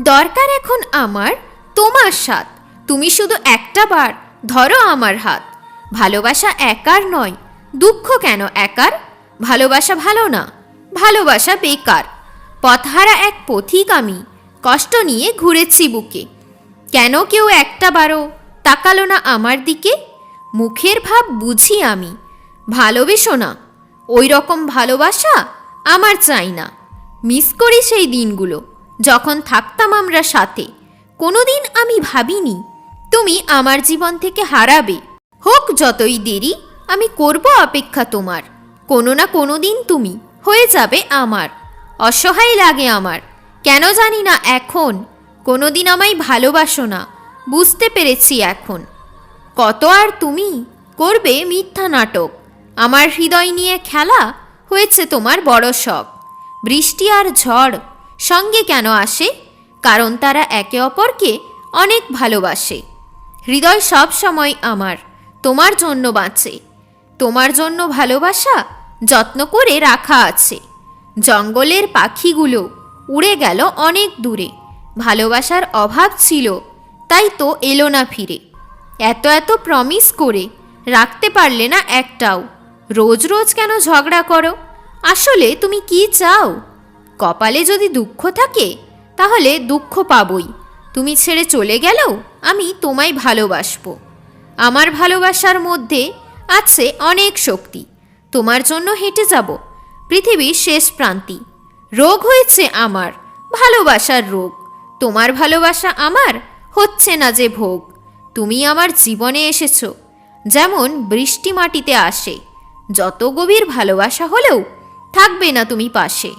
দরকার এখন আমার, তোমার সাথ তুমি শুধু একটা বার, ধরো আমার হাত। ভালোবাসা একার নয়, দুঃখ কেন একার? ভালোবাসা ভালো না, ভালোবাসা বেকার। পথহারা এক পথিক আমি কষ্ট নিয়ে ঘুরেছি বুকে। কেন কেউ একটা বারো তাকালো না আমার দিকে? মুখের ভাব বুঝি আমি, ভালোবেসো না। ওই রকম ভালোবাসা আমার চাই না। মিস করি সেই দিনগুলো। যখন থাকতাম আমরা সাথে, কোনোদিন আমি ভাবিনি, তুমি আমার জীবন থেকে হারাবে। হোক যতই দেরি, আমি করব অপেক্ষা তোমার। কোনো না কোনো দিন তুমি হয়ে যাবে আমার। অসহায় লাগে আমার। কেন জানি না এখন। কোনোদিন আমায় ভালোবাসো না। বুঝতে পেরেছি এখন। কত আর তুমি করবে মিথ্যা নাটক। আমার হৃদয় নিয়ে খেলা হয়েছে তোমার বড় শখ। বৃষ্টি আর ঝড় সঙ্গে কেন আসে? কারণ তারা একে অপরকে অনেক ভালোবাসে। হৃদয় সব সময় আমার, তোমার জন্য বাঁচে। তোমার জন্য ভালোবাসা যত্ন করে রাখা আছে। জঙ্গলের পাখিগুলো উড়ে গেল অনেক দূরে। ভালোবাসার অভাব ছিল, তাই তো এলো না ফিরে। এত এত প্রমিস করে রাখতে পারলে না একটাও। রোজ রোজ কেন ঝগড়া করো? আসলে তুমি কি চাও? কপালে যদি দুঃখ থাকে, তাহলে দুঃখ পাবই। তুমি ছেড়ে চলে গেলেও আমি তোমায় ভালোবাসব। আমার ভালোবাসার মধ্যে আছে অনেক শক্তি। তোমার জন্য হেঁটে যাব, পৃথিবীর শেষ প্রান্তি। রোগ হয়েছে আমার, ভালোবাসার রোগ। তোমার ভালোবাসা আমার, হচ্ছে না যে ভোগ। তুমি আমার জীবনে এসেছ, যেমন বৃষ্টি মাটিতে আসে। যত গভীর ভালোবাসা হলেও থাকবে না তুমি পাশে।